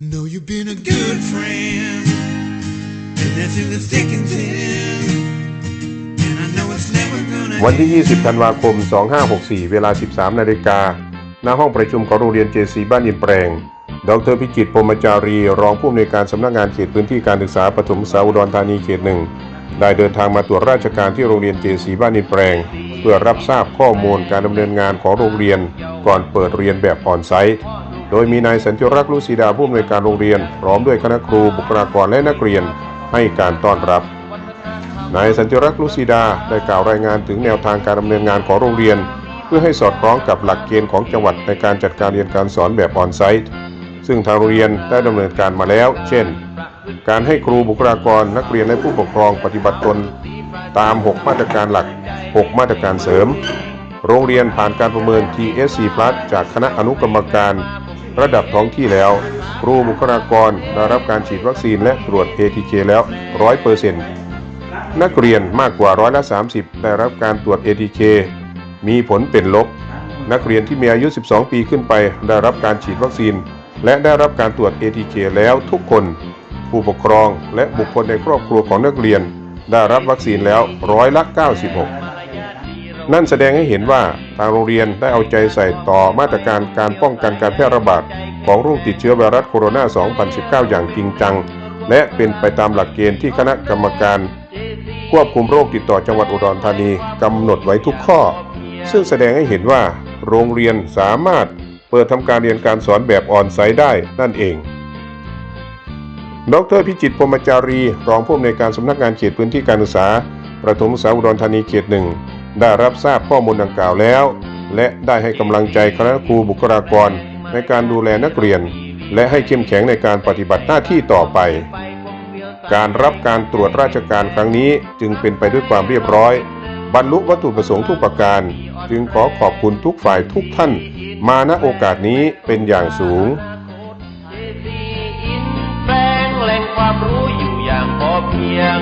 Know you've been a good friend, and that's in the thick and thin. วันที่ 20 ธันวาคม 2564 เวลา 13 นาฬิกา ณ ห้องประชุมของโรงเรียนเจซีบ้านยินแปลง ดรพิจิตรพรมจารี รองผู้อำนวยการสำนักงานเขตพื้นที่การศึกษาปฐมศึกษาอุดรธานีเขตหนึ่ง ได้เดินทางมาตรวจราชการที่โรงเรียนเจซีบ้านยินแปลง เพื่อรับทราบข้อมูลการดำเนินงานของโรงเรียน ก่อนเปิดเรียนแบบออนไซต์ โดยมีนายสันติรักษ์ลุสีดาผู้อำนวยการโรงเรียน พร้อมด้วยคณะครูบุคลากรและนักเรียนให้การต้อนรับ นายสันติรักษ์ลุสีดาได้กล่าวรายงานถึงแนวทางการดำเนินงานของโรงเรียน เพื่อให้สอดคล้องกับหลักเกณฑ์ของจังหวัดในการจัดการเรียนการสอนแบบออนไซต์ซึ่งทางโรงเรียนได้ดำเนินการมาแล้ว เช่น การให้ครูบุคลากรนักเรียนและผู้ปกครองปฏิบัติตนตาม 6 มาตรการหลัก 6 มาตรการเสริม โรงเรียนผ่านการประเมิน TSC Plus จากคณะอนุกรรมการ ระดับท้องที่แล้ว ครูบุคลากรได้รับการฉีดวัคซีนและตรวจ ATK แล้ว100%นักเรียนมากกว่าร้อยละ 30 ได้รับการตรวจ ATK มีผลเป็นลบ นักเรียนที่มีอายุ 12 ปีขึ้นไป ได้รับการฉีดวัคซีน และได้รับการตรวจ ATK แล้วทุกคน ผู้ปกครองและบุคคลในครอบครัวของนักเรียน ได้รับวัคซีนแล้วร้อยละ 96 นั่นแสดงให้เห็นว่าทางโรงเรียนได้เอาใจใส่ต่อมาตรการการป้องกันการแพร่ระบาดของโรคติดเชื้อไวรัสโคโรนา 2019 อย่างจริงจัง และเป็นไปตามหลักเกณฑ์ที่คณะกรรมการควบคุมโรคติดต่อจังหวัดอุดรธานีกำหนดไว้ทุกข้อ ซึ่งแสดงให้เห็นว่า โรงเรียนสามารถเปิดทำการเรียนการสอนแบบออนไซต์ได้นั่นเอง ดรพิจิตรพรหมจารี รองผู้อำนวยการสำนักงานเขตพื้นที่การศึกษา ประถมศึกษาอุดรธานีเขตหนึ่ง ได้รับทราบข้อมูลดังกล่าวแล้ว และได้ให้กำลังใจคณะครูบุคลากรในการดูแลนักเรียน และให้เข้มแข็งในการปฏิบัติหน้าที่ต่อไป การรับการตรวจราชการครั้งนี้จึงเป็นไปด้วยความเรียบร้อย บรรลุวัตถุประสงค์ทุกประการ จึงขอขอบคุณทุกฝ่ายทุกท่าน มาณโอกาสนี้เป็นอย่างสูงแปลงแหล่งความรู้อยู่อย่างพอเพียง